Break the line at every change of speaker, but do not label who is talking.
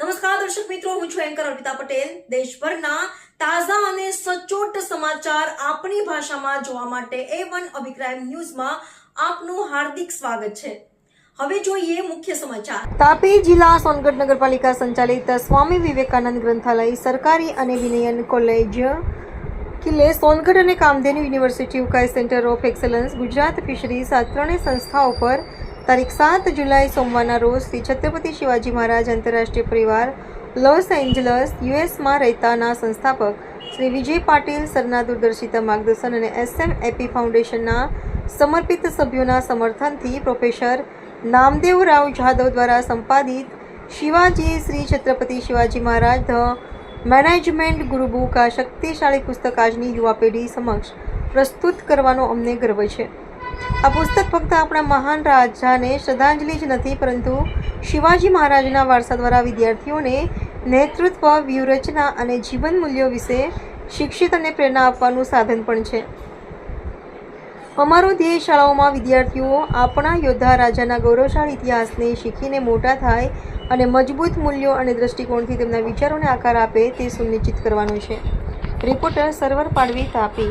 નમસ્કાર, દર્શક મિત્રો, હું છું એન્કર અર્પિતા પટેલ. દેશભરના તાજા અને સચોટ સમાચાર આપણી ભાષામાં જોવા માટે એ વન અભિપ્રાય ન્યૂઝમાં આપનું હાર્દિક સ્વાગત છે. હવે જોઈએ મુખ્ય સમાચાર. તાપી જિલ્લા સોનગઢ નગરપાલિકા સંચાલિત સ્વામી વિવેકાનંદ ગ્રંથાલય સરકારી અને વિનયન કોલેજ કિલ્લે સોનગઢ અને Kamdhenu university Ukai centre of excellence Gujarat fisheries આ ત્રણેય સંસ્થાઓ પર તારીખ સાત જુલાઈ સોમવારના રોજ શ્રી છત્રપતિ શિવાજી મહારાજ આંતરરાષ્ટ્રીય પરિવાર લોસ એન્જલસ યુએસમાં રહેતાના સંસ્થાપક શ્રી વિજય પાટીલ સરના દૂરદર્શિતા માર્ગદર્શન અને એસએમ એપી ફાઉન્ડેશનના સમર્પિત સભ્યોના સમર્થનથી પ્રોફેસર નામદેવ રાવ જાદવ દ્વારા સંપાદિત Shivaji Shri Chhatrapati Shivaji Maharaj the management guru book આ શક્તિશાળી પુસ્તક આજની યુવા પેઢી સમક્ષ પ્રસ્તુત કરવાનો અમને ગર્વ છે. આ પુસ્તક ફક્ત આપણા મહાન રાજાને શ્રદ્ધાંજલિ જ નથી, પરંતુ શિવાજી મહારાજના વારસા દ્વારા વિદ્યાર્થીઓને નેતૃત્વ, વ્યૂહરચના અને જીવન મૂલ્યો વિશે શિક્ષિત અને પ્રેરણા આપવાનું સાધન પણ છે. અમારો ધ્યેય શાળાઓમાં વિદ્યાર્થીઓ આપણા યોદ્ધા રાજાના ગૌરવશાળી ઇતિહાસને શીખીને મોટા થાય અને મજબૂત મૂલ્યો અને દૃષ્ટિકોણથી તેમના વિચારોને આકાર આપે તે સુનિશ્ચિત કરવાનો છે. રિપોર્ટર સર્વર પાડવી તાપી.